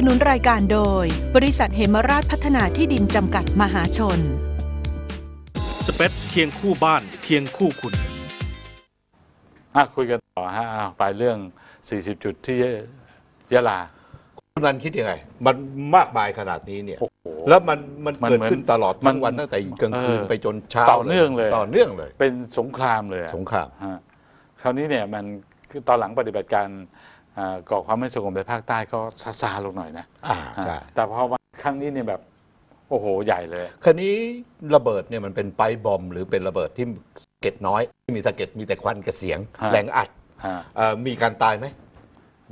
สนุนรายการโดย บริษัทเหมราชพัฒนาที่ดินจำกัดมหาชน สเปซเคียงคู่บ้านเคียงคู่คุณ อะคุยกันต่อฮะอะไปเรื่อง 40 จุดที่ยะลา คุณนันคิดยังไง มันมากมายขนาดนี้เนี่ย โอ้โห แล้วมันมันมันเกิดเหมือนขึ้นตลอดมัทั้นงวันตั้งแต่กลางคืนเออไปจนเช้าต่อเนื่องเลย ต่อเนื่องเลย เป็นสงครามเลยอะ สงคราม ฮะคราวนี้เนี่ยมันคือตอนหลังปฏิบัติการอ่า ก่อความไม่สงบในภาคใต้ก็ซาซาลงหน่อยนะอ่าใช่ฮะแต่พอวันครั้งนี้เนี่ยแบบโอ้โห ใหญ่เลยคราวนี้ระเบิดเนี่ยมันเป็นไปบอม หรือเป็นระเบิดที่สะเก็ดน้อยไม่มีสะเก็ดมีแต่ควันกับเสียงฮะแรงอัดฮะเอ่อมีการตายไหม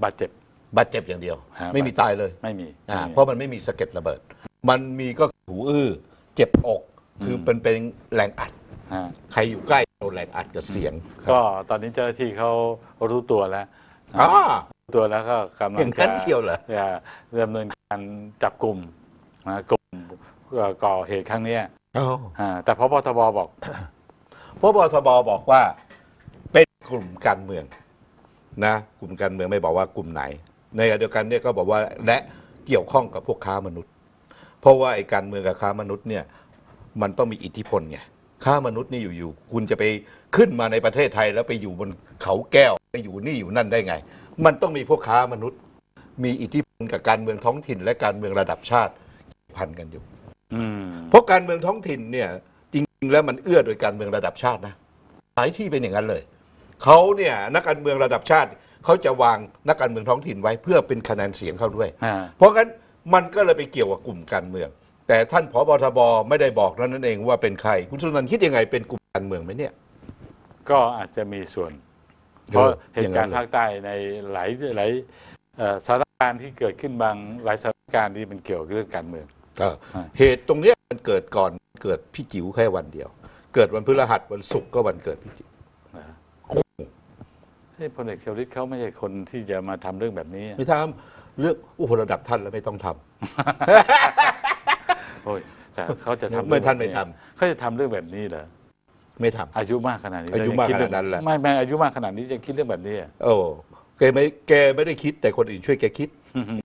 บาดเจ็บบาดเจ็บอย่างเดียวฮะไม่มีตายเลยไม่มีอ่าไม่มีเพราะมันไม่มีสะเก็ดระเบิด มันมีก็หูอื้อเจ็บอก คือมเป็นเป็นแรงอัดฮะใครอยู่ใกล้โดนแรงอัดกับเสียง ก็ตอนนี้เจ้าหน้าที่เขารู้ตัวแล้วอ่ารู้ ตัวแล้วก็กำลัองย่างนั้นจะเชียวเหรอจะดำเนินการจับกลุ่มนะกลุ่มเอ่อก่อเหตุครั้งเนี้ยอ๋ออ่าแต่พบทบบอกพบสบบอกว่า เป็นกลุ่มการเมืองนะกลุ่มการเมืองไม่บอกว่ากลุ่มไหน ในขณะเดียวกันเนี่ยก็บอกว่าและเกี่ยวข้องกับพวกค้ามนุษย์ เพราะว่าไอ้การเมืองกับค้ามนุษย์เนี่ยมันต้องมีอิทธิพลไงค้ามนุษย์นี่อยู่ๆคุณจะไปขึ้นมาในประเทศไทยแล้วไปอยู่บนเขาแก้วไปอยู่นี่อยู่นั่นได้ไง มันต้องมีพวกค้ามนุษย์ มีอิทธิพลกับการเมืองท้องถิ่น และการเมืองระดับชาติพันกันอยู่อืมเพราะการเมืองท้องถิ่นเนี่ย จริง ๆ แล้วมันเอื้อโดยการเมืองระดับชาตินะหลายที่เป็นอย่างนั้นเลยเขาเนี่ยนักการเมืองระดับชาติเขาจะวางนักการเมืองท้องถิ่นไว้เพื่อเป็นคะแนนเสียงเขาด้วยอ่าเพราะงั้นมันก็เลยไปเกี่ยวกับกลุ่มการเมือง แต่ท่านผบทบไม่ได้บอกนั่นเองว่าเป็นใคร คุณสุนันท์คิดยังไงเป็นกลุ่มการเมืองไหมเนี่ย ก็อาจจะมีส่วน เพเออราะเหตุการณ์อย่างนั้นเลยภาคใต้ในหลายหลายเอ่อสถานการณ์ที่เกิดขึ้นบางหลายสถานการณ์ที่มันเกี่ยวกับเรื่องการเมืองเอออ่าเหตุตรงเนี้ยมันเกิดก่อนเกิดพี่จิ๋วแค่วันเดียว เกิดวันพฤหัสวันศุกร์ก็วันเกิดพี่จิ๋วนะเฮ้ยพลเอกเชวลิตเขาไม่ใช่คนที่จะมาทำเรื่องแบบนี้ ไม่ทำเรื่องโอ้โหระดับท่านแล้วไม่ต้องทำโอ้ยแต่เขาจะทำไม่เรื่องท่านไม่แบบทเขาจะทำเรื่องแบบนี้เหรอ ไม่ทำอายุมากขนาดนี้อายุแล้วงมากคิขนาดนั้นแหละไม่ไม่อายุมากขนาดนี้จะคิดเรื่องแบบนี้อะโอ้แกไม่แกไม่ได้คิดแต่คนอื่นช่วยแกคิด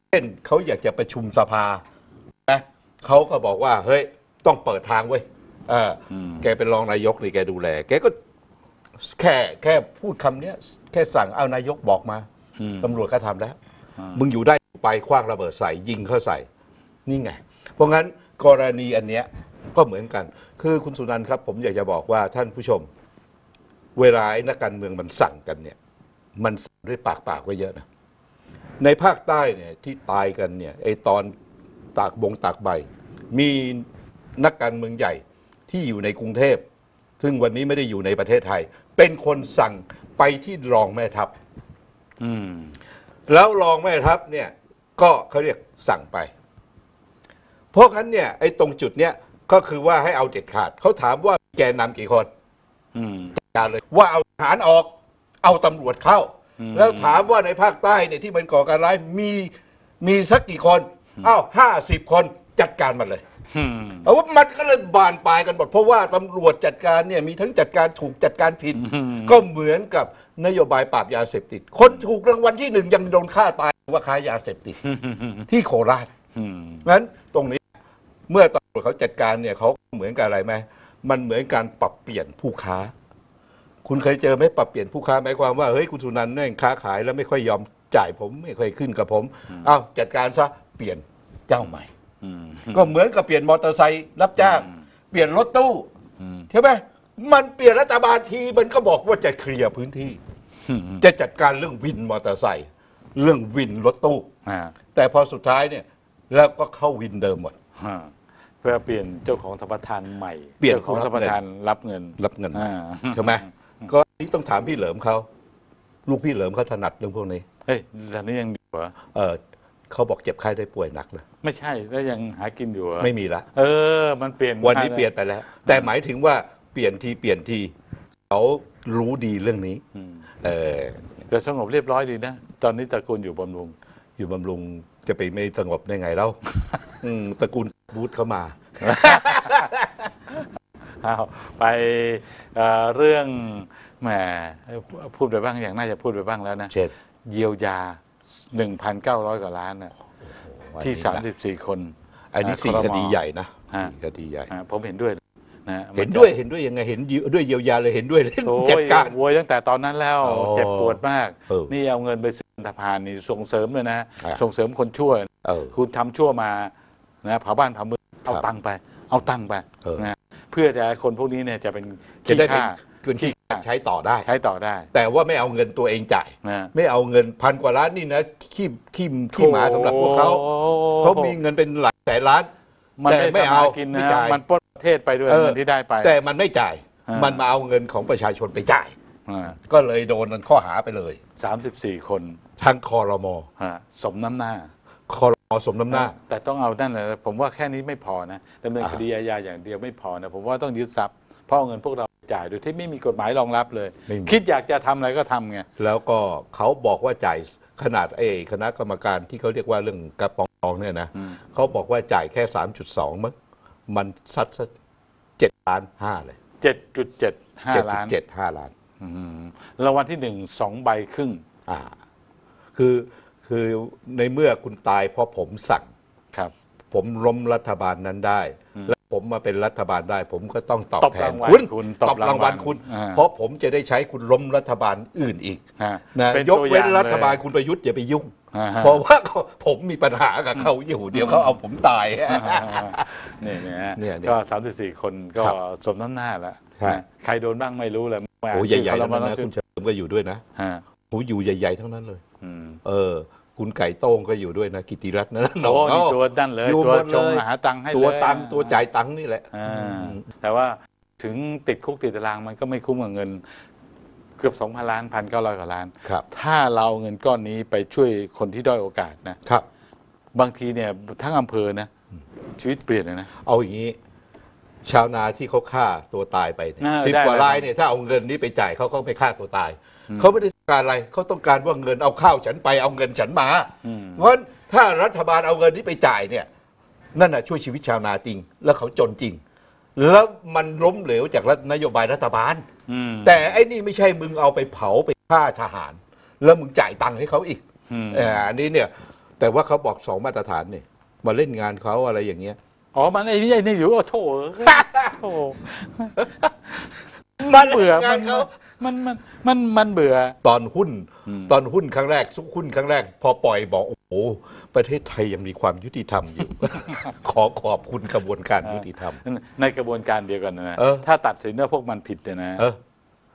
เช่นเขาอยากจะประชุมสภานะเขาก็บอกว่า เฮ้ย ต้องเปิดทางเว้ยเอออมแกเป็นรองนายกนี่แกดูแล แกก็แค่แค่พูดคำเนี้ย แค่สั่งเอานายกบอกมาอืมตำรวจก็ทำแล้วอ่ามึงอยู่ได้ไปคว้างระเบิดใส่ยิงเข้าใส่ นี่ไง เพราะงั้นกรณีอันเนี้ยก็เหมือนกัน คือคุณสุนันท์ครับ ผมอยากจะบอกว่าท่านผู้ชม เวลาไอ้นักการเมืองมันสั่งกันเนี่ย มันสั่งด้วยปากปากไว้เยอะนะในภาคใต้เนี่ยที่ตายกันเนี่ยไอ้ตอนตากบงตากใบ มีนักการเมืองใหญ่ที่อยู่ในกรุงเทพ ซึ่งวันนี้ไม่ได้อยู่ในประเทศไทย เป็นคนสั่งไปที่รองแม่ทัพอืมแล้วรองแม่ทัพเนี่ย ก็เขาเรียกสั่งไป เพราะงั้นเนี่ยไอ้ตรงจุดเนี้ย ก็คือว่าให้เอาเด็ดขาด เขาถามว่าแกนนำกี่คนอืมการเลย ว่าเอาทหารออก เอาตำรวจเข้าอืมแล้วถามว่าในภาคใต้เนี่ยที่มันก่อการร้ายมีมีสักกี่คนอืมอ้าวห้าสิบคนจัดการมันเลยอืมเอาว่ามันก็เลยบานปลายกันหมดเพราะว่าตำรวจจัดการเนี่ยมีทั้งจัดการถูกจัดการผิดอืมก็เหมือนกับนโยบายปราบยาเสพติด คนถูกรางวัลที่หนึ่งยังโดนฆ่าตายว่าค้ายาเสพติดที่โคราชอืมงั้นตรงนี้ เมื่อตำรวจเขาจัดการเนี่ยเขาเหมือนกับอะไรไหมมันเหมือนการปรับเปลี่ยนผู้ค้า คุณเคยเจอไหมปรับเปลี่ยนผู้ค้าหมายความว่าเฮ้ยคุณสุนันท์แม่งค้าขายแล้วไม่ค่อยยอมจ่ายผมไม่ค่อยขึ้นกับผมอืมเอ้าจัดการซะเปลี่ยนเจ้าใหม่อืมก็เหมือนกับเปลี่ยนมอเตอร์ไซค์รับจ้างอืมเปลี่ยนรถตู้อืมใช่ไหมมันเปลี่ยนรัฐบาลทีมันก็บอกว่าจะเคลียร์พื้นที่อืมจะจัดการเรื่องวินมอเตอร์ไซค์เรื่องวินรถตู้อ่าแต่พอสุดท้ายเนี่ย แล้วก็เข้าวินเดิมหมดฮะ เพื่อเปลี่ยนเจ้าของสัมปทานใหม่เปลี่ยน จ้าของสัมปทานรับเงินรับเงินอ่าใช่ไหมก็นี่ต้องถามพี่เหลิมเขาลูกพี่เหลิมเขาถนัดเรื่องพวกนี้ เฮ้ยตอนนี้ยังอยู่เหรอเออเขาบอกเจ็บไข้ได้ป่วยหนักเลยไม่ใช่แล้วยังหากินอยู่เหรอไม่มีละ เออ มันเปลี่ยนวันนี้เปลี่ยนไปแล้ว แต่หมายถึงว่าเปลี่ยนทีเปลี่ยนทีเขารู้ดีเรื่องนี้ อืมเออแต่สงบเรียบร้อยดีนะ ตอนนี้ตระกูลอยู่บำรุง อยู่บำรุงจะไปไม่สงบได้ไงเล่า อืมตระกูล บูธเข้ามา อ้าวไปเอ่อเรื่องแหมพูดไปบ้างอย่างน่าจะพูดไปบ้างแล้วนะเช่นเยียวยา 1,900 กว่าล้านนะอันที่นี้สามนะสิบสี่คนอันนี้อ่าสี่ครม คดีใหญ่นะฮะ สี่คดีใหญ่ อ่าผมเห็นด้วยนะเห็นด้วยเห็นด้วยยังไงเห็นอยู่ด้วยเยียวยาเลยเห็นด้วยเลยโอ้จัดยการ โวยตั้งแต่ตอนนั้นแล้วโอ้เจ็บปวดมาก เออนี่เอาเงินไปซื้ออันธพาลนี่ส่งเสริมเลยนะ อ่า ส่งเสริมคนชั่ว เออ คุณทำชั่วมา นะเผาบ้านเผาเมืองเอาครับตังค์ไป เอาตังค์ไปเออ นะเพื่อจะให้คนพวกนี้เนี่ยจะเป็นจะขี้ได้เป็นข้าเงินที่ใช้ต่อได้ ใช้ต่อได้แต่ว่าไม่เอาเงินตัวเองจ่าย นะไม่เอาเงินพันกว่าล้านนี่นะขี้ขี้ขี้หมาสำหรับพวกเขาโอ้เขามีเงินเป็นหลายแสนล้าน มันแต่ไม่ไม่เอาเอากินไม่นะจ่ายมันปล้นประเทศไปด้วยเออ เงินที่ได้ไป แต่มันไม่จ่าย อ่ามั มันมาเอาเงินของประชาชนไปจ่ายอ่าก็เลยโดนข้อหาไปเลย สามสิบสี่คนทางคอรมอฮะสมน้ำหน้า คอร มอสมน้ำหน้า แต่ต้องเอานั่นเลยผมว่าแค่นี้ไม่พอนะดำเนินอ่าคดีอาญาอย่างเดียวไม่พอนะผมว่าต้องยึดทรัพย์เพราะเอาเงินพวกเราจ่ายโดยที่ไม่มีกฎหมายรองรับเลย ไม่มี คิดอยากจะทำอะไรก็ทำไง แล้วก็เขาบอกว่าจ่ายขนาดไอ้คณะกรรมการที่เขาเรียกว่าเรื่องกระปองทองเนี่ยนะอืม เขาบอกว่าจ่ายแค่สามจุดสองมั้งมันซัดซะเจ็ดล้านห้าเลยเจ็ดจุดเจ็ดห้าเจ็ดล้านเจ็ดห้าล้าน อืมรางวัลที่หนึ่งสองใบครึ่ง อ่า คือ คือในเมื่อคุณตายเพราะผมสั่งครับ ผมล้มรัฐบาลนั้นได้อืมและผมมาเป็นรัฐบาลได้ ผมก็ต้องตอบตบแทนรางวัลคุณคุณตตอบบรารางงวัวัลลคุณ อ่า เพราะผมจะได้ใช้คุณล้มรัฐบาลอื่นอีกฮะนะป็ยกเว้นตัวอย่งรัฐบาลเลยคุณประยุทธ์อย่าไปยุ่งอ่าฮะ เพราะว่าผมมีปัญหากับเขาอยู่เดี๋ยวเขาเอาผมตาย นี่เนี่ยฮะเนี่ยเนี่ยก็สามสิบสี่คนก็ครับสมน้ำหน้าแล้วใช่นะใครโดนบ้างไม่รู้เลยโอ้ใหญ่ๆแล้ทั้งนั้นนะคุณเฉลิมก็อยู่ด้วยนะฮะโอ้อยู่ใหญ่ ๆ ทั้งนั้นเลย อืม เออ คุณไก่โต้งก็อยู่ด้วยนะกิติรัตน์นะโอ้นี่เาตัวนั่นเลยอยู่ตัวหมดชงเลยหาตังค์ให้ตัวเลยตังค์ตัวจ่ายตังค์นี่แหละอ่าอืมแต่ว่าถึงติดคุกติดตารางมันก็ไม่คุ้มกับเงิน เกือบสองพันล้านพันเก้าร้อยกว่าล้านครับถ้าเราเอาเงินก้อนนี้ไปช่วยคนที่ด้อยโอกาสนะครับ บางทีเนี่ยทั้งอำเภอนะชีวิตเปลี่ยนเลยนะ เอาอย่างนี้ ชาวนาที่เขาฆ่าตัวตายไปเนี่ยอ่าสิบได้กว่าเลยรายเนี่ยถ้าเอาเงินนี้ไปจ่ายเขาเขาไปฆ่าตัวตายอืมเขาไม่ได้ต้อง การอะไรเขาต้องการว่าเงินเอาข้าวฉันไปเอาเงินฉันมา อืม เพราะฉะนั้นถ้ารัฐบาลเอาเงินนี้ไปจ่ายเนี่ย นั่นน่ะช่วยชีวิตชาวนาจริง แล้วเขาจนจริง แล้วมันล้มเหลวจากรัฐนโยบายรัฐบาล อืมแต่ไอ้นี่ไม่ใช่มึงเอาไปเผาไปฆ่าทหาร แล้วมึงจ่ายตังค์ให้เขาอีก อืมเอ่ออันนี้เนี่ยแต่ว่าเขาบอกสองมาตรฐานเนี่ยมาเล่นงานเขาอะไรอย่างเงี้ย อ๋อมันไอ้นี่ไอ้นี่อยู่โอ้โถโถ มันเบื่องามันนเขา มันมันมันมันเบื่อตอนหุ้น อืม ตอนหุ้นครั้งแรกซุกหุ้นครั้งแรก พอปล่อยบอกโอ้โหประเทศไทยยังมีความยุติธรรมอยู่ ขอขอบคุณกระบวนการยุติธรรม ในกระบวนการเดียวกันนะเออ ถ้าตัดสินว่าพวกมันผิดเนี่ยนะเออ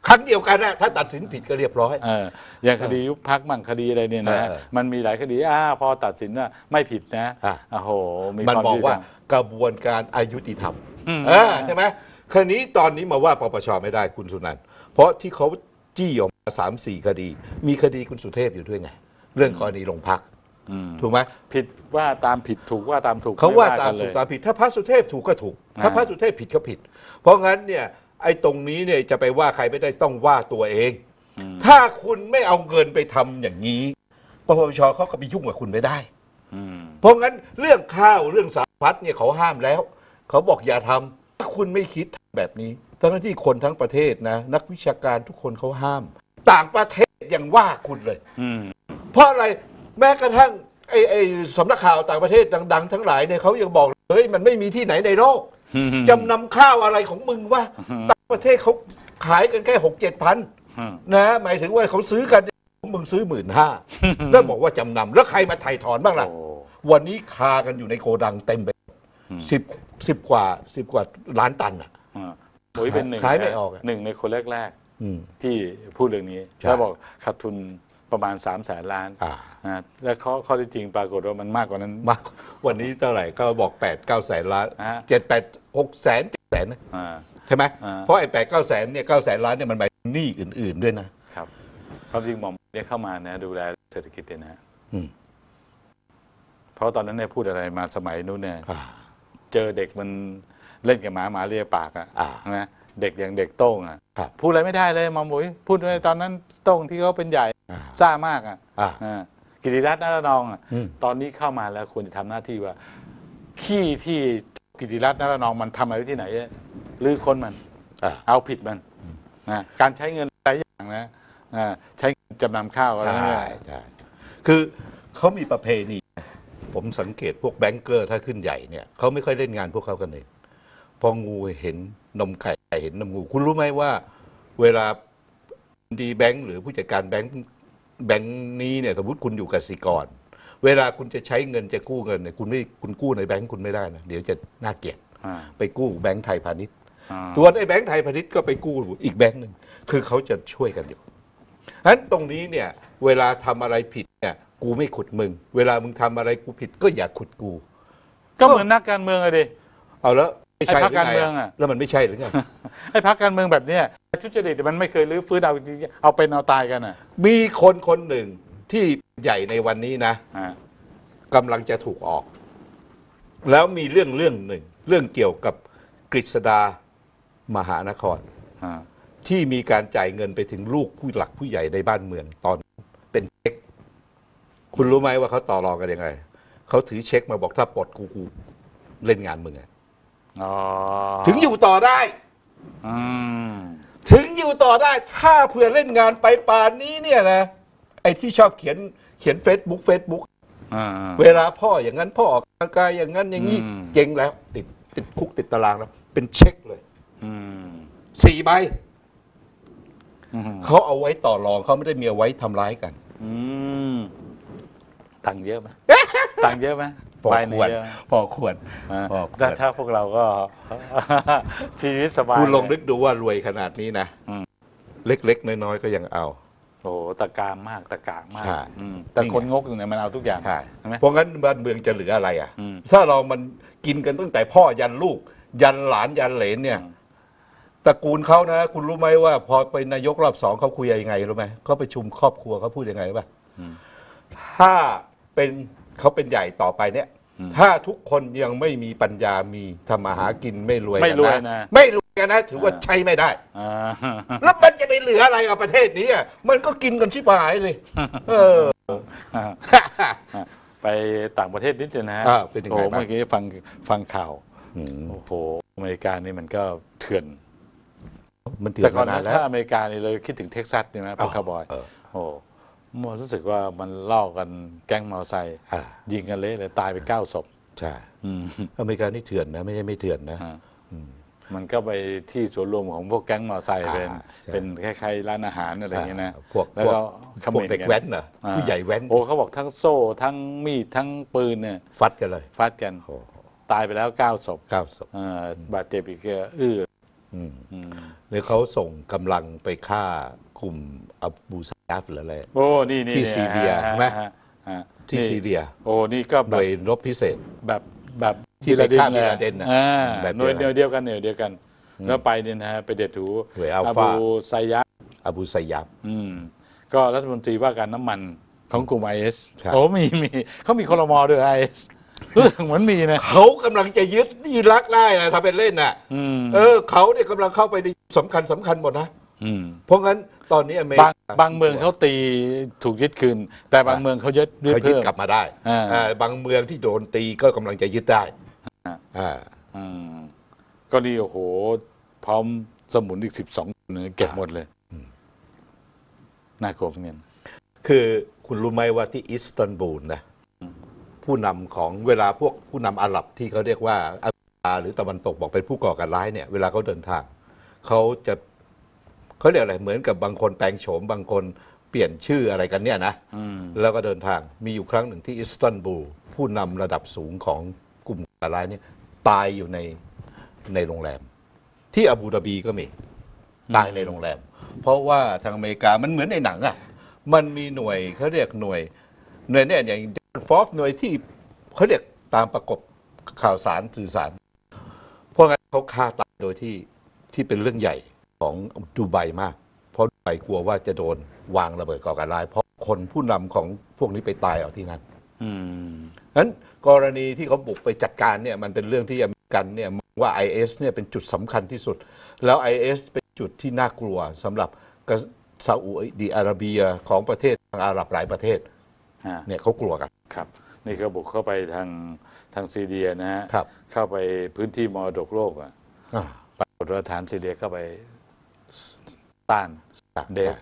ครั้งเดียวกันนะถ้าตัดสินผิดก็เรียบร้อย เอออย่างคดียุบพักมั่งคดีอะไรเนี่ยนะเออมันมีหลายคดีอ้าพอตัดสินว่าไม่ผิดนะอะ โอ้โห มีมันความบอกยุติว่าธรรมกระบวนการอายุติธรรมอืม เออใช่ไหม คราวนี้ตอนนี้มาว่าปปชไม่ได้คุณสุนันท์เพราะที่เขาจี้ออกมาสามสี่คดี มีคดีคุณสุเทพอยู่ด้วยไง เรื่องกรณีโรงพักอืมถูกไหมผิดว่าตามผิดถูกว่าตามถูกเขาว่าไม่ตามกันเลถูกยตามผิด ถ้าพระสุเทพถูกก็ถูก ถ้าอ่าพระสุเทพผิดก็ผิด เพราะงั้นเนี่ยไอ้ตรงนี้เนี่ยจะไปว่าใครไม่ได้ต้องว่าตัวเองอืมถ้าคุณไม่เอาเงินไปทำอย่างนี้ปปชเขาก็ไปยุ่งกับคุณไม่ได้ อืม เพราะงั้นเรื่องข้าวเรื่องสารพัดเนี่ยเขาห้ามแล้ว เขาบอกอย่าทำถ้าคุณไม่คิด แบบนี้ ทั้งที่คนทั้งประเทศนะ นักวิชาการทุกคนเขาห้าม ต่างประเทศยังว่าคุณเลย อืม เพราะอะไรแม้กระทั่งไอ้ไอ้สำนักข่าวต่างประเทศดัง ๆ ทั้งหลายเนี่ยเขายังบอกเลยเฮ้ยมันไม่มีที่ไหนในโลกจำนำข้าวอะไรของมึงวะอืม ต่างประเทศเขาขายกันแค่หกเจ็ดพันอืม นะหมายถึงว่าเขาซื้อกันมึงซื้อหมื่นห้าแล้วบอกว่าจำนำแล้วใครมาไถ่ถอนบ้างล่ะโอ้วันนี้คากันอยู่ในโกดังเต็มไปอืม สิบสิบกว่าสิบกว่าล้านตันอะอ่า ปุ๋ยเป็นหนึ่งขายไม่ออกอะหนึ่งในคนแรกอืม ๆที่พูดเรื่องนี้ใช่ แล้วบอกขาดทุนประมาณสามแสนล้านอ่า นะและข้อข้อที่จริงปรากฏว่ามันมากกว่านั้น มากวันนี้เท่าไหร่ก็บอกแปดเก้าแสนล้านฮะ เจ็ดแปดหกแสนเจ็ดแสนนะอ่า ใช่ไหมอ่า เพราะไอ้แปดเก้าแสนเนี่ยเก้าแสนล้านเนี่ยมันหมายถึงหนี้อื่น ๆด้วยนะครับความจริงหมอมเนี่ยเข้ามานะดูแลเศรษฐกิจเนี่ยนะอืมเพราะตอนนั้นเนี่ยพูดอะไรมาสมัยนู้นเนี่ย อ่า เจอเด็กมัน เล่นกับหมาหมาเลียปากอะอ่านะเด็กอย่างเด็กโต้งอะครับพูดอะไรไม่ได้เลยหมอมบุ๋ยพูดในตอนนั้นโต้งที่เขาเป็นใหญ่อ่าซ่ามากอะอ่าอ่ากิติรัตน์นารนองอะอืมตอนนี้เข้ามาแล้วควรจะทำหน้าที่ว่าขี้ที่กิติรัตน์นารนองมันทำอะไรไว้ที่ไหนหรือคนมันอ่าเอาผิดมันนะการใช้เงินหลายอย่างนะอ่าใช้เงินจำนำข้าวอะไรใช่เนี่ยใช่คือเขามีประเพณี ผมผมสังเกตพวกแบงก์เกอร์ถ้าขึ้นใหญ่เนี่ยเขาไม่ค่อยเล่นงานพวกเขากันเอง พองูเห็นนมไก่เห็นนมงู คุณรู้ไหมว่า เวลาดีแบงก์หรือผู้จัดการแบงก์แบงก์นี้เนี่ยสมมติคุณอยู่กสิกร เวลาคุณจะใช้เงินจะกู้เงินเนี่ยคุณไม่คุณกู้ในแบงก์คุณไม่ได้นะเดี๋ยวจะน่าเกลียดอ่าไปกู้แบงก์ไทยพาณิชย์อ่าส่วนไอ้แบงก์ไทยพาณิชย์ก็ไปกู้อีกแบงก์หนึ่งคือเขาจะช่วยกันอยู่ฉะนั้นตรงนี้เนี่ย เวลาทำอะไรผิดเนี่ยกูไม่ขุดมึง เวลามึงทำอะไรกูผิดก็อย่าขุดกู ก็เหมือนนักการเมืองอะดิเอาแล้ว ไม่ใช่ไอ้พรรคหไการเมืองอะ แล้วมันไม่ใช่หรือไง ไอ้พรรคการเมืองแบบเนี้ยทุจริตมันไม่เคยรื้อฟื้นเอาจริงๆเอาเป็นเอาตายกันอะมีคนคนหนึ่งที่ใหญ่ในวันนี้นะอ่ากำลังจะถูกออก แล้วมีเรื่องเรื่องหนึ่ง เรื่องเกี่ยวกับกฤษดามหานคร อ่าที่มีการจ่ายเงินไปถึงลูกผู้หลักผู้ใหญ่ในบ้านเมืองตอนเป็นเช็ค คุณรู้ไหมว่าเขาต่อรองกันยังไงเขาถือเช็คมาบอกถ้าปลดกูกูเล่นงานมึงอะอ๋อ ถึงอยู่ต่อได้อืมถึงอยู่ต่อได้ถ้าเผื่อเล่นงานไปป่านนี้เนี่ยนะไอ้ที่ชอบเขียนเขียนเฟซบุ๊กเฟซบุ๊กอ่าเวลาพ่ออย่างนั้นพ่อออกกำลังกายอย่างนั้นอย่างนี้อืมเจ๊งแล้ว ติดติดคุกติดตารางแล้วเป็นเช็คเลยอืมสี่ใบอืมเขาเอาไว้ต่อรองเขาไม่ได้มีเอาไว้ทำร้ายกันอืมตังค์เยอะไหมตังค์เยอะไหม พอใบคหนึ่งวรเยอะไหมพอควรอ่าพอควรถ้าถ้าพวกเราก็ ชีวิตสบายคุณลองนึกดูว่ารวยขนาดนี้นะอืมเล็กๆ น้อยๆ ก็ยังเอา โอ้โหตะการมากตะกากมากใช่อืมแต่นี่ไงคนงกอยู่เนี่ยมันเอาทุกอย่างใช่ใช่ไหมเพราะงั้นบ้านเมืองจะเหลืออะไรอะอืมถ้าเรามันกินกันตั้งแต่พ่อยันลูก ยันหลานยันเหลนเนี่ยอืมตระกูลเขานะ คุณรู้ไหมว่าพอเป็นนายกรอบสองเขาคุยยังไงรู้ไหมเขาประชุมครอบครัวเขาพูดยังไงรู้ป่ะอืมถ้าเป็น เขาเป็นใหญ่ต่อไปเนี่ยอืมถ้าทุกคนยังไม่มีปัญญามีทำมาหากินไม่รวยไม่รวยกันะ ไม่รวยกันนะ ถือว่าอ่าใช้ไม่ได้อ่าแล้วมันจะไปเหลืออะไรกับประเทศนี้อะมันก็กินกันชิบหายเลยเออไปต่างประเทศนิดเดียวนะฮะอ่าเป็นยังไงโอ้บ้างเมื่อกี้ฟังฟังข่าวอืมโอ้โหอเมริกานี่มันก็เถื่อนมันเถื่อแต่นก่อนมานะนานแล้วถ้าอเมริกานี่เลยคิดถึงเท็กซัสใช่ไหมพวกคาวบอยเออโอ้ มันรู้สึกว่ามันล่อกันแก๊งมอเตอร์ไซค์อ่ายิงกันเละเลยตายไปเก้าศพใช่อืมอเมริกานี่เถื่อนนะ ไม่ใช่ไม่เถื่อนนะฮะอืม มันก็ไปที่ส่วนรวมของพวกแก๊งมอเตอร์ไซค์อ่าเป็นใช่ เป็นคล้ายๆร้านอาหารอะไรอย่างเงี้ยนะอ่าพวกแล้วก็พวกพวกเด็กแว้นเหรออ่า ผู้ใหญ่แว้นโอ้เขาบอกทั้งโซ่ทั้งมีดทั้งปืนเนี่ยฟัดกันเลยฟัดกันโอ้โหตายไปแล้วเก้าศพเก้าศพเอ่อบาดเจ็บอีกเยอะอื้ออืม อืมแล้วเขาส่งกำลังไปฆ่ากลุ่มอับูซา ฟหรืออะไรโอ้นี่นี่ที่นี่ซีเรียฮะใช่ไหมฮะฮะที่นี่ซีเรีย โอ้นี่ก็หแบน่บวยรบพิเศษแบบแบบที่ไปฆ่าบิลบินลาเดนน่ะอ่าแบบหน่วยเดีเดียยววเดียวกันหน่วยเดียวกันอืมแล้วไปเนี่ยนะฮะไปเด็ดถูหน่วยอัลอาฟาบูไซยะอบูไซยับอืมก็รัฐมนตรีว่าการน้ำมันของกลุ่มไอเอสครับโอ้มีมีเขามีคลมอด้วยไอเอสเหมือนมีนะเขากำลังจะยึดอิรักได้นะถ้าเป็นเล่นน่ะอืมเออเขาเนี่ยกำลังเข้าไปในสำคัญสำคัญหมดนะ อืมเพราะงั้นตอนนี้อเมริบางกาบางเมืองเขาตีถูกยึดคืน แต่บางเมืองเขายึดยึดเขายึดเพิ่ม กลับมาได้อ่า อ่าบางเมืองที่โดนตีก็กำลังจะยึดได้อ่าอ่าอืมก็นี่โอ้โห พร้อมสมุนอีกสิบสองเก็บหมดเลยอืมน่ากลัวเหมือนกัน คือคุณรู้ไหมว่าที่อิสตันบูลนะอืม ผู้นำของเวลาพวกผู้นำอาหรับที่เขาเรียกว่าอาหรือตะวันตกบอกเป็นผู้ก่อการร้ายเนี่ย เวลาเขาเดินทางเขาจะ เขาเรียกอะไรเหมือนกับบางคนแปลงโฉมบางคนเปลี่ยนชื่ออะไรกันเนี่ยนะอืมแล้วก็เดินทางมีอยู่ครั้งหนึ่งที่อิสตันบูลผู้นำระดับสูงของกลุ่มก่อการร้ายเนี่ยตายอยู่ในในโรงแรม ที่อาบูดาบีก็มีตายในโรงแรม เพราะว่าทางอเมริกามันเหมือนในหนังอะ่ะมันมีหน่วยเขาเรียกหน่วยหน่วยเนี่ยอย่างฟอฟหน่วยที่เขาเรียกตามประกบข่าวสารสื่อสาร เพราะงั้นเขาฆ่าตายโดยที่ที่เป็นเรื่องใหญ่ ของดูไบมาก เพราะดูไบกลัวว่าจะโดนวางระเบิดก่อการร้าย เพราะคนผู้นำของพวกนี้ไปตายเอาที่นั่นอืมนั้นกรณีที่เขาบุกไปจัดการเนี่ยมันเป็นเรื่องที่อเมริกันเนี่ยมองว่า IS เนี่ยเป็นจุดสำคัญที่สุด แล้ว IS เป็นจุดที่น่ากลัวสำหรับกะซาอุดิอาระเบียของประเทศทางอาหรับหลายประเทศฮะเนี่ยเขากลัวกันครับ นี่ก็บุกเข้าไปทางทางซีเรียนะฮะครับเข้าไปพื้นที่มรดกโลกอะอ่าปรากฏว่าฐานซีเรียเข้าไป ต้านเดท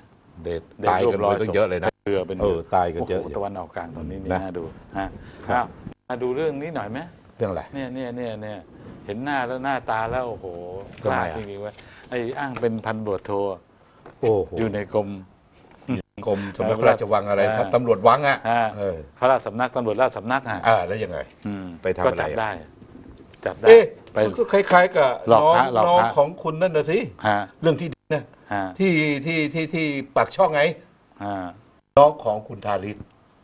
เดทเดทตายกันรวบร้อยไปตั้งเยอะเลยนะเรือเป็นเออตายกันเยอะโโหตะวันออกกลางตอนนี้นี่นะน่าดูฮะครับอ้าวมาดูเรื่องนี้หน่อยไหมเรื่องอะไรเนี่ยเนี่ยเนี่ยเนี่ยเห็นหน้าแล้วหน้าตาแล้วโอ้โหกทำไมล้าอะจริงๆเว่าไอ้อ้างเป็นพันบวชโทโอ้โหอยู่ในกรมกรมสำนักราชวังอะไรอ่าตำรวจวังอะอ่าเออพระราชสำนักตำรวจราชสำนักอะอ่าแล้วยังไงอืมไปทำอะไรก็จับอะได้จับได้เอ๊ะไปมันก็คล้ายๆกับหลอกน้องพระหลอกน้องพระของคุณนั่นนะสิฮะเรื่องที่ดินนะ ฮะที่ที่ที่ที่ปากช่องไงฮะน้องของคุณทาริศ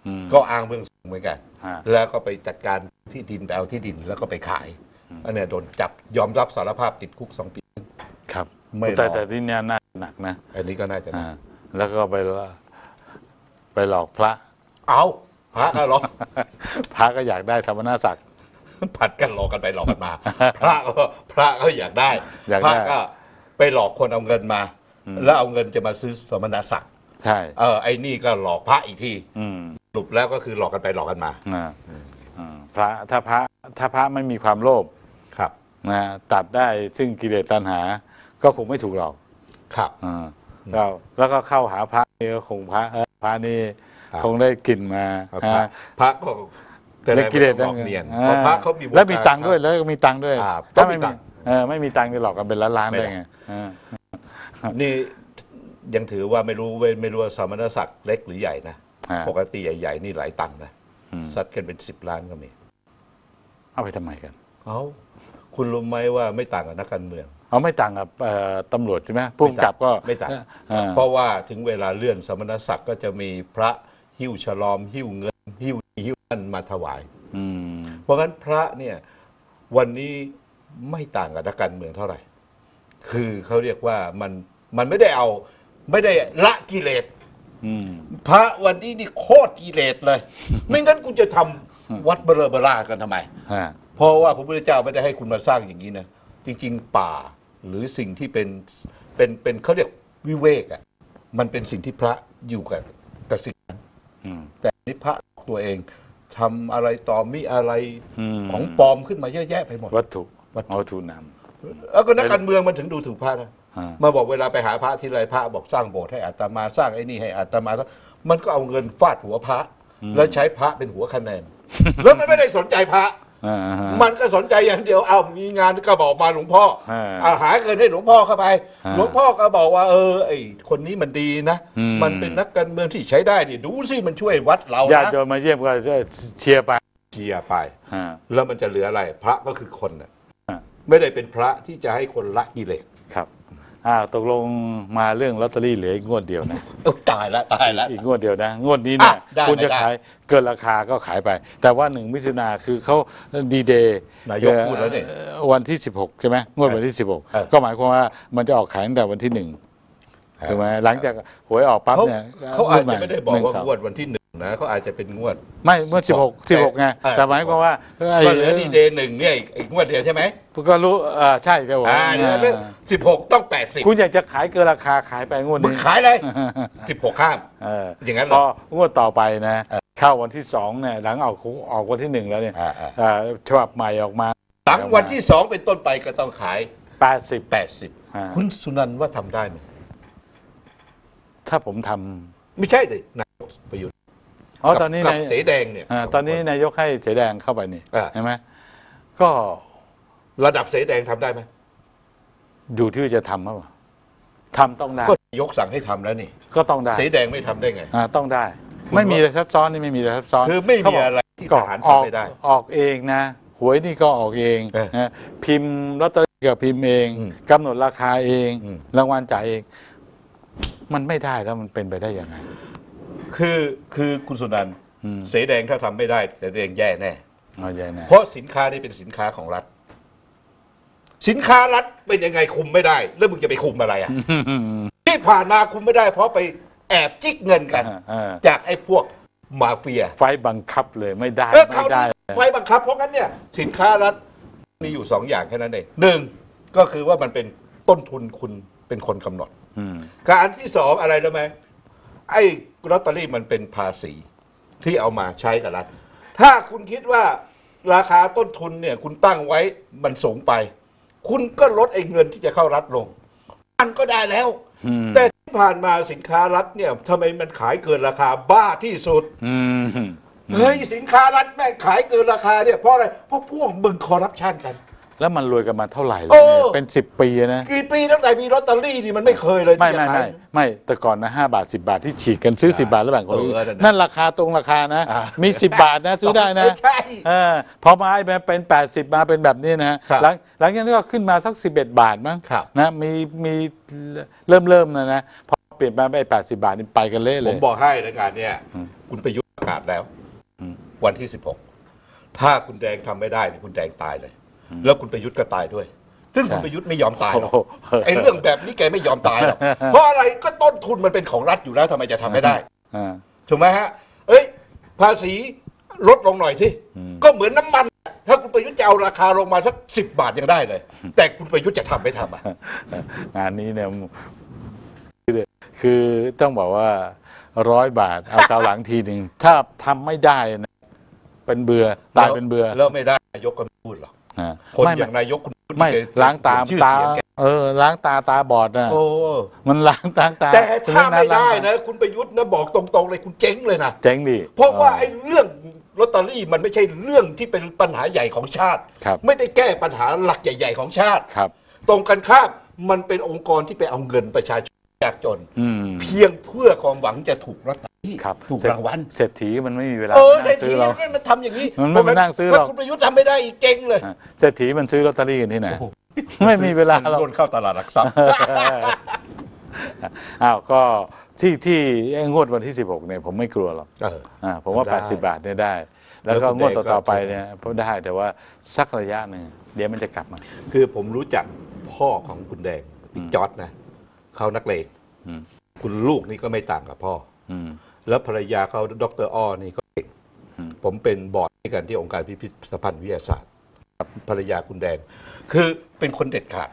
อืม ก็อ้างเบื้องสูงเหมือนกัน ฮะ แล้วก็ไปจัดการที่ดินไปเอาที่ดินแล้วก็ไปขายอืม อันเนี้ยโดนจับยอมรับสารภาพติดคุกสองปี ครับไม่หรแต่อกแต่ที่เนี้ยน่าหนักนะอันนี้ก็น่าจะ อ่าแล้วก็ไปละไปหลอกพระ เอาพระก็หรอกพระก็อยากได้ธรรมนาศักดิ์ ผัดกันหลอกกันไปหลอกกันมา พระก็พระก็อยากได้อยากพได้ ระก็ไปหลอกคนเอาเงินมาอืม แล้วเอาเงินจะมาซื้อสมณศักดิ์ใช่เออไอ้นี่ก็หลอกพระอีกทีอืมสรุปแล้วก็คือหลอกกันไปหลอกกันมาอ่าอ่าพระถ้าพระถ้าพระไม่มีความโลภครับนะตัดได้ซึ่งกิเลสตัณหา ก็คงไม่ถูกหรอกครับอ่าก็แล้วก็เข้าหาพระนี่ก็คงพระเออพระนี่ครับคงได้กลิ่นมาพระฮะพระก็แต่ได้กิเลสหลอกเนียนอ่าเพราะพระเขามีแล้วมีตังค์ด้วยแล้วก็มีตังค์ด้วยอ่าถ้าต้องมีไม่ตัมีงค์เออไม่มีตังค์จะหลอกกันเป็นล้านๆไม่ได้ได้ไงอ่า นี่ยังถือว่าไม่รู้ไม่ไม่รู้ว่าสมณศักดิ์เล็กหรือใหญ่นะอ่าปกติใหญ่ๆนี่หลายตังค์นะอืมซัดกันเป็นสิบล้านก็มีเอาไปทำไมกันเอาคุณรู้ไหมว่าไม่ต่างกับนักการเมือง เอาไม่ต่างกับเอ่อตำรวจใช่ไหมผู้กำกับก็ไม่ต่างอ่าเพราะว่าถึงเวลาเลื่อนสมณศักดิ์ก็จะมีพระหิ้วฉลอม หิ้วเงิน หิ้วหิ้วนั่นมาถวายอืมเพราะงั้นพระเนี่ยวันนี้ไม่ต่างกับนักการเมืองเท่าไหร่ คือเขาเรียกว่ามันมันไม่ได้เอา ไม่ได้ละกิเลสอืม พระวันนี้นี่โคตรกิเลสเลย ไม่งั้นคุณจะทำวัดเบลอเบลากันทำไม ฮะ เพราะว่าพระพุทธเจ้าไม่ได้ให้คุณมาสร้างอย่างนี้นะ จริงๆ ป่าหรือสิ่งที่เป็นเป็นเป็นเขาเรียกวิเวกอะมันเป็นสิ่งที่พระอยู่กับกับสิ่งนั้นอืม แต่อันนี่พระตัวเองทำอะไรต่อมีอะไรมของปลอมขึ้นมาเยอะแยะไปหมด วัตถุวัตถุเอาวัตถุน แล้วก็นักการเมืองมันถึงดูถูกพระนะำฮะ มาบอกเวลาไปหาพระที่ไรพระบอกสร้างโบสถ์ให้อาตมาสร้างไอ้นี่ให้อาตมา มันก็เอาเงินฟาดหัวพระแล้วใช้พระเป็นหัวคะแนน แล้วมันไม่ได้สนใจพระ อ่าฮะ มันก็สนใจอย่างเดียว เอามีงานก็บอกมาหลวงพ่ออ่าเอาหาเงินให้หลวงพ่อเข้าไปอ่าหลวงพ่อก็บอกว่า เออ ไอคนนี้มันดีนะ อืม มันเป็นนักการเมืองที่ใช้ได้ดิดูสิมันช่วยวัดเราญาตินะโยมมาเยี่ยมก็เชียร์ไปเชียร์ไป ฮะ แล้วมันจะเหลืออะไร พระก็คือคนน่ะอ่า ไม่ได้เป็นพระที่จะให้คนละกิเลสครับอ่าตกลงมาเรื่องลอตเตอรี่เหลืออีกงวดเดียวนะเอ้าตายละตายละ อีกงวดเดียวนะ งวดนี้เนี่ยอะได้คุณจะได้ขายเกินราคาก็ขายไป แต่ว่าหนึ่งมิถุนาคือเขาดีเดย์นายกพูดแล้วนี่วันที่ 16 ใช่ไหมงวดวันที่ เออ16 ก็หมายความว่ามันจะออกขายตั้งแต่วันที่หนึ่งถูกไหมหลังจากหวยออกปั๊บเขาเนี่ยเขาอาจงวใหจะไม่ได้บอกหนึ่ว่าสงวดวันที่หนึ่ง นะเขาอาจจะเป็นงวด ไม่เมื่อ 16 16ไงเออแต่หมายความว่าไอ้ก็เหลือดีเดย์หนึ่งเนี่ยอีกอีกงวดเดียวใช่ไหมก็รู้อ่าใช่ครับผมอ่าสิบหกต้องแปดสิบคุณอยากจะขายเกินราคาขายไปงวดมึงนี้ขายเลยสิบหกข้ามเอออย่างนั้นเหพรอองวดต่อไปนะเออเข้าวันที่สองเนี่ยหลังออกออกวันที่หนึ่งแล้วเนี่ยอ่าอ่า อ่าฉบับใหม่ออกมา หลังวันที่สองเป็นต้นไปก็ต้องขายแปดสิบแปดสิบอ่า คุณสุนันท์ว่าทำได้ไหมถ้าผมทำไม่ใช่ดินายกประยุทธ์ อ๋อกับตอนนี้กับนายเสแดงเนี่ยอ่าสงตอนนี้คนนายกให้เสแดงเข้าไปนี่อ่า ใช่ไหมก็ระดับเสแดงทำได้ไหมอยู่ที่ว่าจะทำหรือเปล่าทำต้องได้ก็นายกสั่งให้ทำแล้วนี่ ก็ต้องได้เสแดงไม่ทำได้ไง อ่าต้องได้คุณไม่มีว่าอะไรซับซ้อนนี่ไม่มีอะไรซับซ้อนคือไม่เขามีบก อะไรที่ก็ทหารออกทำไม่ได้ ออกเองนะหวยนี่ก็ออกเองเออนะพิมพ์ลอตเตอรี่ก็พิมพ์เองอืมกำหนดราคาเอง อืม รางวัลจ่ายเอง มันไม่ได้แล้วมันเป็นไปได้ยังไง คือคือคุณสุนันท์อืม เสแดงถ้าทำไม่ได้เสแดงแย่แน่ เอาใหญ่นะเพราะสินค้านี่เป็นสินค้าของรัฐ สินค้ารัฐเป็นยังไงคุมไม่ได้ แล้วมึงจะไปคุมอะไรอะ ที่ผ่านมาคุมไม่ได้ เพราะไปแอบจิกเงินกัน เออจากไอ้พวกมาเฟียไฟบังคับเลยไม่ได้เออไม่เขาได้ไฟบังคับ เพราะงั้นเนี่ยสินค้ารัฐมีอยู่สองอย่างแค่นั้นเองหนึ่งก็คือว่ามันเป็นต้นทุนคุณเป็นคนกำหนด อืม การที่สองอะไรรู้ไหม ไอ้ลอตเตอรี่มันเป็นภาษีที่เอามาใช้กับรัฐ ถ้าคุณคิดว่าราคาต้นทุนเนี่ย คุณตั้งไว้มันสูงไป คุณก็ลดไอ้เงินที่จะเข้ารัฐลง มันก็ได้แล้วอืมแต่ที่ผ่านมาสินค้ารัฐเนี่ยทำไมมันขายเกินราคาบ้าที่สุดอืมเฮ้ยสินค้ารัฐแม่งขายเกินราคาเนี่ยเพราะอะไรเพราะพวกมึงคอร์รัปชันกัน แล้วมันรวยกันมาเท่าไหร่แล้วโอ้เนี่ยเป็นสิบปีนะ กี่ปีตั้งแต่มีลอตเตอรี่นี่มันไม่เคยเลยไม่ที่ไม่จะไม่ขาย ไม่แต่ก่อนนะห้าบาทสิบาทที่ฉีกกันซื้อสิบาทแล้วแบ่งคนเอออื่นนั่นน่ะนั่นราคาตรงราคานะ อ่ามีสิบบาทนะซื้อได้นะใช่ เออพอมาให้มาเป็นแปดสิบมาเป็นแบบนี้นะฮะครับหลังหลังจากนั้นก็ขึ้นมาสักสิบเอ็ดบาทมั้งครับ นะมีมีเริ่มเริ่มนะนะพอเปลี่ยนมาไปแปดสิบาทนี่ไปกันเละเลผย มบอกให้รายการเนี่ย อืมคุณประยุทธ์ประกาศแล้ว อืม วันที่สิบหกถ้าคุณแดงทำไม่ได้เนี่ยคุณแดงตายเลยอืม แล้วคุณประยุทธ์ก็ตายด้วย ซึ่งใช่คุณประยุทธ์ไม่ยอมตายหรอกโอ้โหไอ้เรื่องแบบนี้แกไม่ยอมตายหรอกเพราะอะไรก็ต้นทุนมันเป็นของรัฐอยู่แล้วทำไมจะทำไม่ได้อ่าถูกไหมฮะ เอ้ย ภาษีลดลงหน่อยสิอืมก็เหมือนน้ำมัน ถ้าคุณประยุทธ์จะเอาราคาลงมาสักสิบบาทยังได้เลย แต่คุณประยุทธ์จะทำไม่ทำอะงานนี้เนี่ยคือคือต้องบอกว่าร้อยบาทเอาเกาหลังทีหนึ่งถ้าทำไม่ได้นะเป็นเบื่อตายเป็นเบื่อแล้วไม่ได้นายกก็ไม่พูดหรอก อ่าคนไม่อย่างนายกคุณพูดไม่แกล้างตาชื่อตาเสียงแกเออ ล้างตาตาบอดนะโอ้มันล้างตาตาแต่ถ้าไม่ได้ล้างตานะ คุณประยุทธ์นะบอกตรงๆเลยคุณเจ๊งเลยนะเจ๋งดิเพราะว่าไอ้เรื่องลอตเตอรี่มันไม่ใช่เรื่องที่เป็นปัญหาใหญ่ของชาติครับไม่ได้แก้ปัญหาหลักใหญ่ ๆ ของชาติครับ ตรงกันข้ามมันเป็นองค์กรที่ไปเอาเงินประชาชนยากจนอืมเพียงเพื่อความหวังจะถูกลอตเตอรี่ ครับถูกรางวัลเศรษฐีมันไม่มีเวลาเออมาแต่นั่งซื้ทีอเรานี้มันทำอย่างนี้มันไม่มานั่งซื้อหรอกถ้าคุณประยุทธ์ทำไม่ได้อีกเก่งเลยอะเศรษฐีมันซื้อลอตเตอรี่กันที่ไหนโอ้โหไม่มีเวลาหรอกโดนเข้าตลาดหลักทรัพย์อ้าวก็ที่ที่ไอ้งวดวันที่ 16เนี่ยผมไม่กลัวหรอกเอออ่าผมว่าได้80 บาทเนี่ยได้ แล้วก็แล้วคุณงวดเดชก็ต่อๆไปเนี่ยผมได้แต่ว่าสักระยะหนึ่งเดี๋ยวมันจะกลับมา คือผมรู้จักพ่อของคุณแดงอืมจอร์ดนะเขานักเลงอืมคุณลูกนี่ก็ไม่ต่างกับพ่ออืม แล้วภรรยาเขาดรอ้อนี่ก็เก่งอืมผมเป็นบอร์ดด้วยกันที่องค์การพิพิธภัณฑ์วิทยาศาสตร์กับภรรยาคุณแดง คือเป็นคนเด็ดขาด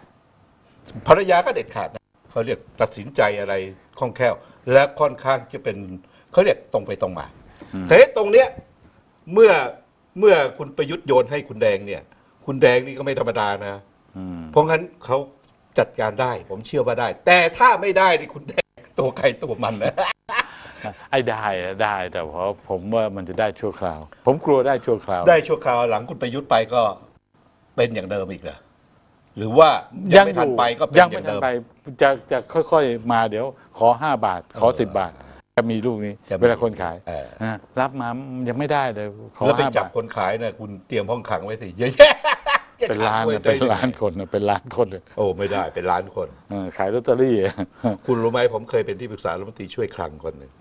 ภรรยาก็เด็ดขาดนะเขาเรียกตัดสินใจอะไรคล่องแคล่ว และค่อนข้างจะเป็นเขาเรียกตรงไปตรงมาอืมแต่ตรงเนี้ยเมื่อเมื่อคุณประยุทธ์โยนให้คุณแดงเนี่ย คุณแดงนี่ก็ไม่ธรรมดานะอืมเพราะงั้นเขาจัดการได้ ผมเชื่อว่าได้ แต่ถ้าไม่ได้นี่คุณแดงตัวใครตัวมันนะ ไอ้ได้อะได้แต่เพราะผมว่ามันจะได้ชั่วคราว ผมกลัวได้ชั่วคราว ได้ชั่วคราวหลังคุณประยุทธ์ไปก็เป็นอย่างเดิมอีกเหรอหรือว่ายัยังงไม่อทันยู่ไปก็เป็นยังอไม่ย่างทัเดินมไปจะจะค่อยๆมาเดี๋ยว ขอห้าบาท ขอเออสิบบาทจะมีลูกนี้จะมีเวลาคนขายเออนะรับมายังไม่ได้เลยขอแล้วไปห้าจับบาทคนขายเนี่ยคุณเตรียมห้องขังไว้สิเยอะแยะจะเป็นล้านขังไว้นะเป็นได้ยังไงล้านคนนะเป็นล้านคนเลยโอ้ไม่ได้เป็นล้านคนเออขายลอตเตอรี่อะคุณรู้ไหมผมเคยเป็นที่ปรึกษารัฐมนตรีช่วยคลังคนหนึ่ง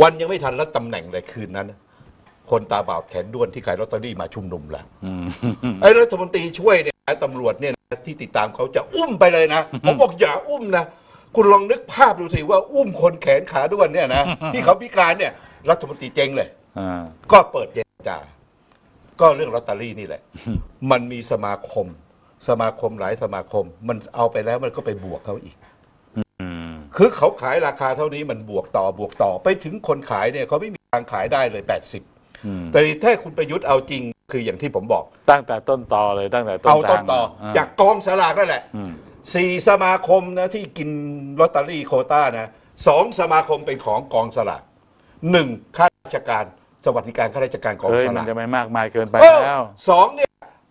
วันยังไม่ทันรับตำแหน่งเลยคืนนั้น คนตาบาปแขนด้วนที่ขายลอตเตอรี่มาชุมนุมแล้วอืมไอ้รัฐมนตรีช่วยเนี่ยตำรวจเนี่ยนะที่ติดตามเขาจะอุ้มไปเลยนะผมบอกอย่าอุ้มนะคุณลองนึกภาพดูสิว่าอุ้มคนแขนขาด้วนเนี่ยนะที่เขาพิการเนี่ย รัฐมนตรีเจ๊งเลยอ่าก็เปิดเจรจาก็เรื่องลอตเตอรี่นี่แหละ มันมีสมาคม สมาคมหลายสมาคม มันเอาไปแล้วมันก็ไปบวกเขาอีกอืม คือเขาขายราคาเท่านี้มันบวกต่อบวกต่อไปถึงคนขายเนี่ยเขาไม่มีทางขายได้เลย 80อืมแต่ถ้าคุณประยุทธ์เอาจริงคืออย่างที่ผมบอก ตั้งแต่ต้นตอเลยตั้งแต่ต้นเอาต้นทางต่อาจากกองสลากนั่นแหละอืมสี่สมาคมนะที่กินลอตเตอรี่โควต้านะสองสมาคมเป็นของกองสลากหนึ่งข้าราชการสวัสดิการข้าราชการกองเฮ้ยสมันลากจะไม่มากมายเกินไปเออแล้วสองเนี่ย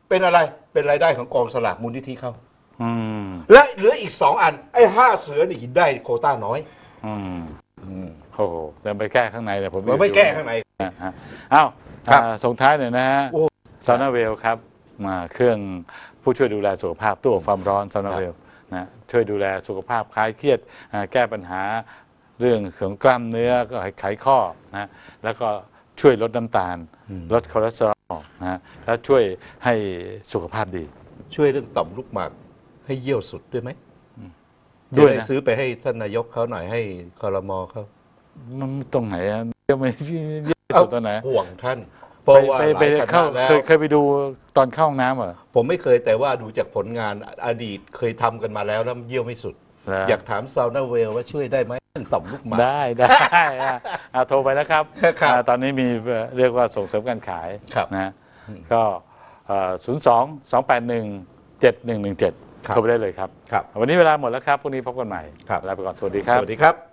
เป็นอะไรเป็นรายได้ของกองสลากมูลนิธิเขา อืมและเหลืออีกสองอัน ไอ้ห้าเสือนี่กินได้โควต้าน้อยอืมโอ้โหเดินไปแก้ข้างในเนี่ยผมเราไม่แก้ข้างใน นะฮะอ้าวครับ อ่าส่งท้ายหน่อยนะฮะโอ้ ซานาเวลครับมาเครื่องผู้ช่วยดูแลสุขภาพตู้อบความร้อนซานาเวลนะช่วยดูแลสุขภาพคลายเครียดอ่าแก้ปัญหาเรื่องของกล้ามเนื้อก็ไขข้อนะแล้วก็ช่วยลดน้ำตาล อืม ลดคอเลสเตอรอลนะแล้วช่วยให้สุขภาพดี ช่วยเรื่องต่อมลูกหมาก ให้เยี่ยวสุดด้วยไหมด้ด้ววยยนะซื้อไปให้ท่านนายกเขาหน่อยให้คอรมอเขามันตรงไหนอะเดี๋ยวไม่เยอะสุดตรงไหนห่วงท่านเพราะว่าไปหไปลายคเข้าณะแล้วเคยเคยไปดูตอนเข้าห้องน้ำเหรอผมไม่เคยแต่ว่าดูจากผลงานอดีตเคยทำกันมาแล้วแล้วเยี่ยวไม่สุดเหรออยากถามซาวนาเวลว่าช่วยได้ไหมเรื่องต่อมลูกหมากได้ได้อะอะโทรไปนะครับครับอ่าตอนนี้มีเอ่อเรียกว่าส่งเสริมการขายครับนะฮะอืมก็ศูนย์สองสองแปดหนึ่งเจ็ดหนึ่งหนึ่งเจ็ด ครับโทรไปได้เลยครับ ครับ วันนี้เวลาหมดแล้วครับพรุ่งนี้พบกันใหม่ครับ ลาไปก่อนสวัสดีครับ สวัสดีครับ